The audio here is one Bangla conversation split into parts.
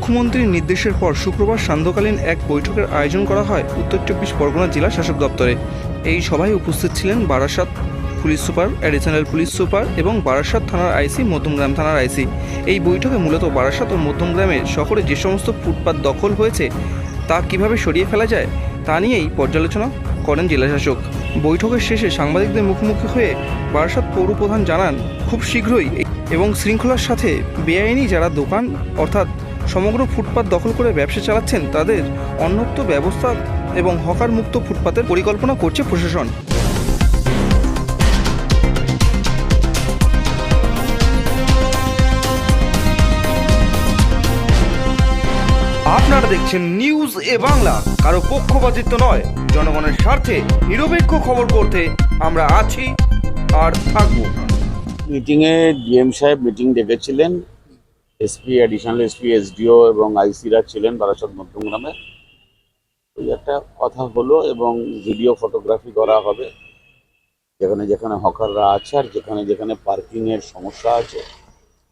মুখ্যমন্ত্রীর নির্দেশের পর শুক্রবার সান্ধ্যকালীন এক বৈঠকের আয়োজন করা হয় উত্তর চব্বিশ পরগনা জেলা শাসক দপ্তরে। এই সভায় উপস্থিত ছিলেন Barasat police super additional police super এবং বারাসাত থানার আইসি, মধ্যমগ্রাম থানার আইসি। এই বৈঠকে মূলত বারাসাত ও মধ্যমগ্রামের শহরে যে সমস্ত ফুটপাত দখল হয়েছে, তা কীভাবে সরিয়ে ফেলা যায়, তা নিয়েই পর্যালোচনা করেন জেলাশাসক বৈঠকের শেষে সাংবাদিকদের মুখোমুখি হয়ে বারাসাত পৌরপ্রধান জানান, খুব শীঘ্রই এবং শৃঙ্খলার সাথে বেআইনি যারা দোকান, অর্থাৎ সমগ্র ফুটপাত দখল করে ব্যবসা চালাচ্ছেন তাদের অন্যত্র ব্যবস্থা এবং হকার মুক্ত ফুটপাতের পরিকল্পনা করছে প্রশাসন। আপনারা দেখছেন নিউজ এ বাংলা, কারও পক্ষপাতিত্ব নয়, জনগণের স্বার্থে নিরপেক্ষ খবর করতে আমরা আছি আর থাকব। মিটিংয়ে ডিএম সাহেব মিটিং ডেকেছিলেন। এসপি অ্যাডিশনাল এসপি এসডিও এবং আইসিরা ছিলেন বারাসত মধ্যমগ্রামে। ওই একটা কথা হলো এবং ভিডিও ফটোগ্রাফি করা হবে। যেখানে যেখানে হকাররা আছে আর যেখানে যেখানে পার্কিংয়ের সমস্যা আছে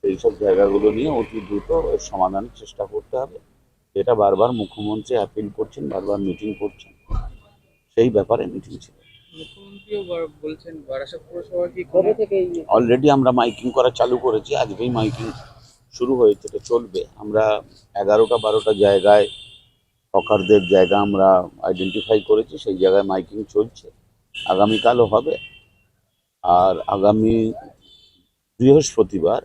এই সব জায়গাগুলো নিয়ে অতি দ্রুত এর সমাধানের চেষ্টা করতে হবে। এটা বারবার মুখ্যমন্ত্রী অ্যাপিল করছেন বারবার মিটিং করছেন। সেই ব্যাপারে মিটিং ছিল। মুখ্যমন্ত্রীও বার- বলছেন বারাসাত পৌরসভা কি কবে থেকে অলরেডি আমরা মাইকিং করা চালু করেছি আজকেই মাইকিং শুরু হয়েছে এটা চলবে। আমরা এগারোটা, বারোটা জায়গায় হকারদের জায়গা আমরা আইডেন্টিফাই করেছি, সেই জায়গায় মাইকিং চলছে। আগামীকালও হবে। আর আগামী বৃহস্পতিবার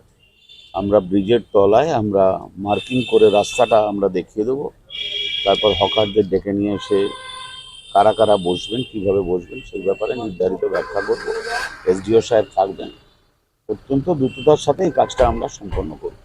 আমরা ব্রিজের তলায় আমরা মার্কিং করে রাস্তাটা আমরা দেখিয়ে দেবো। তারপর হকারদের ডেকে নিয়ে এসে কারা কারা বসবেন, কীভাবে বসবেন, সেই ব্যাপারে নির্ধারিত ব্যাখ্যা করব। এসডিও সাহেব থাকবেন। অত্যন্ত দ্রুততার সাথে এই কাজটা আমরা সম্পন্ন করব।